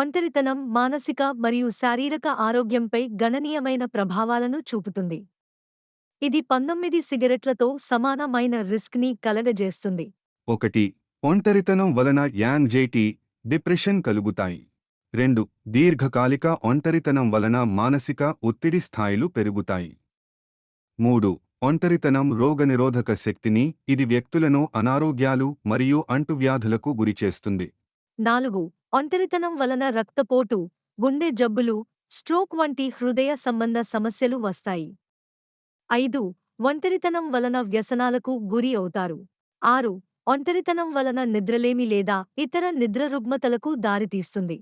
ఒంటరితనం మానసిక మరియు శారీరక ఆరోగ్యంపై గణనీయమైన ప్రభావాలను చూపుతుంది. ఇది పంతొమ్మిది సిగరెట్లతో సమానమైన రిస్క్ని కలగజేస్తుంది. ఒకటి ఒంటరితనం వలన యాంగ్జైటీ డిప్రెషన్ కలుగుతాయి. రెండు దీర్ఘకాలిక ఒంటరితనం వలన మానసిక ఒత్తిడి స్థాయిలు పెరుగుతాయి. మూడు ఒంటరితనం రోగనిరోధక శక్తిని ఇది వ్యక్తులను అనారోగ్యాలు మరియు అంటువ్యాధులకు గురిచేస్తుంది. నాలుగు ఒంటరితనం వలన రక్తపోటు గుండె జబ్బులు స్ట్రోక్ వంటి హృదయ సంబంధ సమస్యలు వస్తాయి. ఐదు ఒంటరితనం వలన వ్యసనాలకు గురి అవుతారు. ఆరు ఒంటరితనం వలన నిద్రలేమి లేదా ఇతర నిద్ర రుగ్మతలకు దారితీస్తుంది.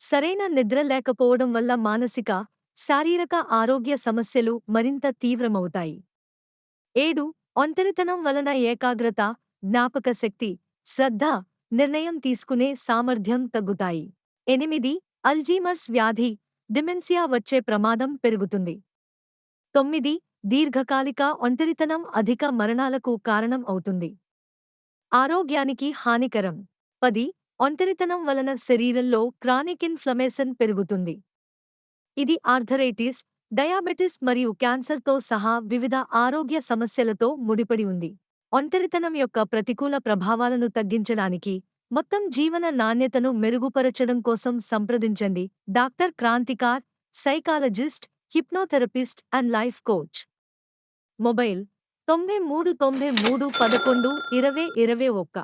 సరైన నిద్ర లేకపోవడం వల్ల మానసిక శారీరక ఆరోగ్య సమస్యలు మరింత తీవ్రమవుతాయి. ఏడు ఒంటరితనం వలన ఏకాగ్రత జ్ఞాపక శక్తి శ్రద్ధ నిర్ణయం తీసుకునే సామర్థ్యం తగ్గుతాయి. ఎనిమిది అల్జీమర్స్ వ్యాధి డిమెన్సియా వచ్చే ప్రమాదం పెరుగుతుంది. తొమ్మిది దీర్ఘకాలిక ఒంటరితనం అధిక మరణాలకు కారణం అవుతుంది. ఆరోగ్యానికి హానికరం. పది ఒంటరితనం వలన శరీరంలో క్రానిక్ ఇన్ఫ్లమేషన్ పెరుగుతుంది. ఇది ఆర్థరైటిస్ డయాబెటిస్ మరియు క్యాన్సర్తో సహా వివిధ ఆరోగ్య సమస్యలతో ముడిపడి ఉంది. ఒంటరితనం యొక్క ప్రతికూల ప్రభావాలను తగ్గించడానికి మొత్తం జీవన నాణ్యతను మెరుగుపరచడం కోసం సంప్రదించండి. Doctor Kranthikar psychologist hypnotherapist and life coach. Mobile తొంభై మూడు తొంభై మూడు పదకొండు ఇరవై ఇరవై ఒక్క.